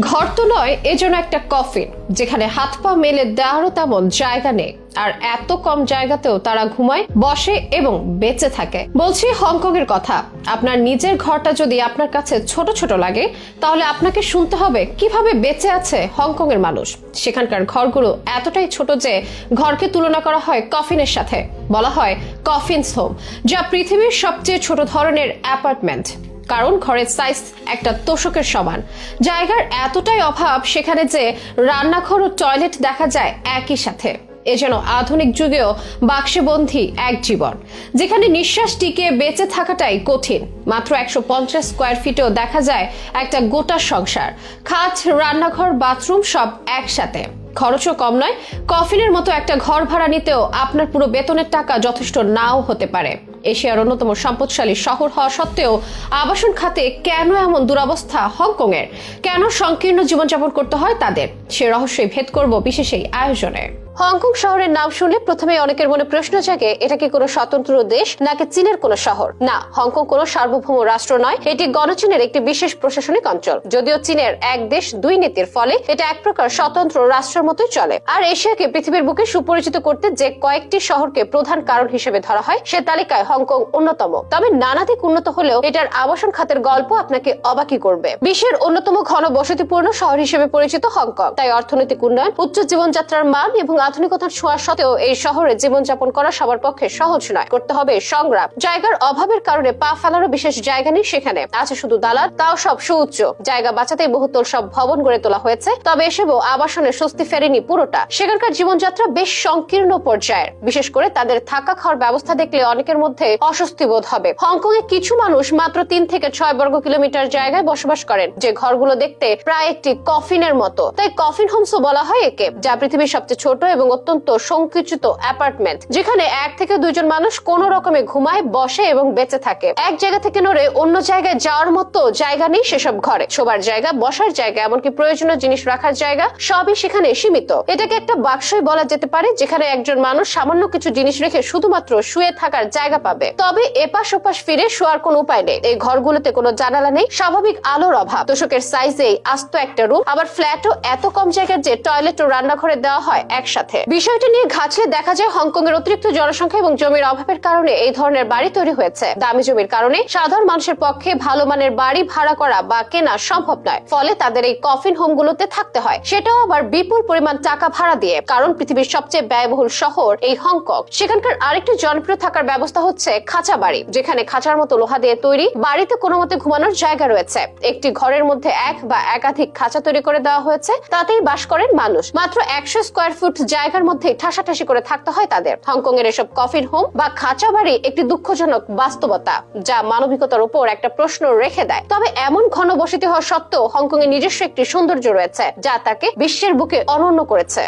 ঘর তো নয় এজন্য একটা কফিন যেখানে হাত পা মেলে দেওয়ারও তেমন জায়গা নেই। আর এত কম জায়গাতেও তারা ঘুমায়, বসে এবং বেঁচে থাকে। বলছি হংকং এর কথা, আপনার নিজের ঘরটা যদি আপনার কাছে ছোট ছোট লাগে, তাহলে আপনাকে শুনতে হবে কীভাবে বেঁচে আছে হংকং এর মানুষ। সেখানকার ঘরগুলো এতটাই ছোট যে ঘরকে তুলনা করা হয় কফিনের সাথে। বলা হয় কফিনস হোম যা পৃথিবীর সবচেয়ে ছোট ধরনের অ্যাপার্টমেন্ট। কারণ ঘরের সাইজ একটা তোষকের সমান। জায়গার এতটাই অভাব সেখানে যে রান্নাঘর ও টয়লেট দেখা যায় একই সাথে। এ যেন আধুনিক যুগেও বাক্সবন্ধী এক জীবন, যেখানে নিঃশ্বাস টিকে বেঁচে থাকাটাই কঠিন। মাত্র একশো পঞ্চাশ স্কোয়ার ফিটেও দেখা যায় একটা গোটা সংসার। খাট, রান্নাঘর বাথরুম সব একসাথে। খরচও কম নয় কফিনের মতো একটা ঘর ভাড়া নিতেও আপনার পুরো বেতনের টাকা যথেষ্ট নাও হতে পারে। এশিয়ার অন্যতম সম্পদশালী শহর হওয়া সত্ত্বেও আবাসন খাতে কেন এমন দুরাবস্থা হংকং এর কেন সংকীর্ণ জীবনযাপন করতে হয় তাদের? সে রহস্যই ভেদ করব বিশেষ এই আয়োজনে। হংকং শহরের নাম শুনলে প্রথমে অনেকের মনে প্রশ্ন জাগে, এটা কি কোনো স্বতন্ত্র দেশ নাকি চীনের কোনো শহর? না, হংকং কোনো সার্বভৌম রাষ্ট্র নয়, এটি গণচীনের একটি বিশেষ প্রশাসনিক অঞ্চল। যদিও চীনের এক দেশ দুই নীতির ফলে এটা এক প্রকার স্বতন্ত্র রাষ্ট্রের মতোই চলে। আর এশিয়াকে পৃথিবীর বুকে সুপরিচিত করতে যে কয়েকটি শহরকে প্রধান কারণ হিসেবে ধরা হয়, সে তালিকায় হংকং অন্যতম। তবে নানা দিক উন্নত হলেও এটার আবাসন খাতের গল্প আপনাকে অবাকি করবে। বিশ্বের অন্যতম ঘন বসতিপূর্ণ শহর হিসেবে পরিচিত হংকং। তাই অর্থনৈতিক উন্নয়ন, উচ্চ জীবনযাত্রার মান এবং আধুনিকতার ছোঁয়া সত্ত্বেও এই শহরে জীবনযাপন করা সবার পক্ষে সহজ নয়। করতে হবে সংগ্রাম। জায়গার অভাবের কারণে পা ফেলারও বিশেষ জায়গা নেই সেখানে। আছে শুধু দালাল, তাও সব সুউচ্চ। জায়গা বাঁচাতেই বহুতল সব ভবন গড়ে তোলা হয়েছে। তবে এসেও আবাসনের স্বস্তি ফেরেনি পুরোটা। সেখানকার জীবনযাত্রা বেশ সংকীর্ণ পর্যায়ের। বিশেষ করে তাদের থাকা খাওয়ার ব্যবস্থা দেখলে অনেকের মধ্যে অস্বস্তি বোধ হবে। হংকং এ কিছু মানুষ মাত্র তিন থেকে ছয় বর্গ কিলোমিটার জায়গায় বসবাস করেন। যে ঘরগুলো দেখতে প্রায় একটি কফিনের মতো। তাই কফিন হোমসও বলা হয় একে, যা পৃথিবীর সবচেয়ে ছোট এবং অত্যন্ত সংকুচিত অ্যাপার্টমেন্ট, যেখানে এক থেকে দুইজন মানুষ কোন রকমে ঘুমায়, বসে এবং বেঁচে থাকে। এক জায়গা থেকে নড়ে অন্য জায়গায় যাওয়ার মতো জায়গা নেই সেসব ঘরে। শোবার জায়গা, বসার জায়গা, এমনকি প্রয়োজনীয় জিনিস রাখার জায়গা সবই সেখানে সীমিত। এটাকে একটা বাক্সই বলা যেতে পারে, যেখানে একজন মানুষ সামান্য কিছু জিনিস রেখে শুধুমাত্র শুয়ে থাকার জায়গা পাবে। তবে এপাশ ওপাশ ফিরে শোয়ার কোনো উপায় নেই। এই ঘরগুলোতে কোনো জানালা নেই, স্বাভাবিক আলোর অভাব। তোষকের সাইজেই আস্ত একটা রুম আবার ফ্ল্যাটও এত কম জায়গার যে টয়লেট ও রান্নাঘরে দেওয়া হয় একসাথে। বিষয়টা নিয়ে ঘাঁচলে দেখা যায় হংকং এর অতিরিক্ত জনসংখ্যা এবং জমির অভাবের কারণে এই ধরনের বাড়ি তৈরি হয়েছে। দামি জমির কারণে সাধারণ মানুষের পক্ষে ভালো মানের বাড়ি ভাড়া করা বা কেনা সম্ভব নয়। ফলে তাদের এই কফিন হোমগুলোতে থাকতে হয়। সেটাও আবার বিপুল পরিমাণ টাকা ভাড়া দিয়ে, কারণ পৃথিবীর সবচেয়ে ব্যয়বহুল শহর এই হংকং। সেখানকার আরেকটি জনপ্রিয় থাকার ব্যবস্থা হচ্ছে খাঁচা বাড়ি, যেখানে খাঁচার মতো লোহা দিয়ে তৈরি, বাড়িতে কোনো মতে ঘুমানোর জায়গা রয়েছে। একটি ঘরের মধ্যে এক বা একাধিক খাঁচা তৈরি করে দেওয়া হয়েছে, তাতেই বাস করেন মানুষ। মাত্র একশো স্কোয়ার ফুট জায়গার মধ্যে ঠাসাঠাসি করে থাকতে হয় তাদের। হংকং এর এসব কফিন হোম বা খাঁচা বাড়ি একটি দুঃখজনক বাস্তবতা, যা মানবিকতার উপর একটা প্রশ্ন রেখে দেয়। তবে এমন ঘন বসতি হওয়া সত্ত্বেও হংকং এর নিজস্ব একটি সৌন্দর্য রয়েছে, যা তাকে বিশ্বের বুকে অনন্য করেছে।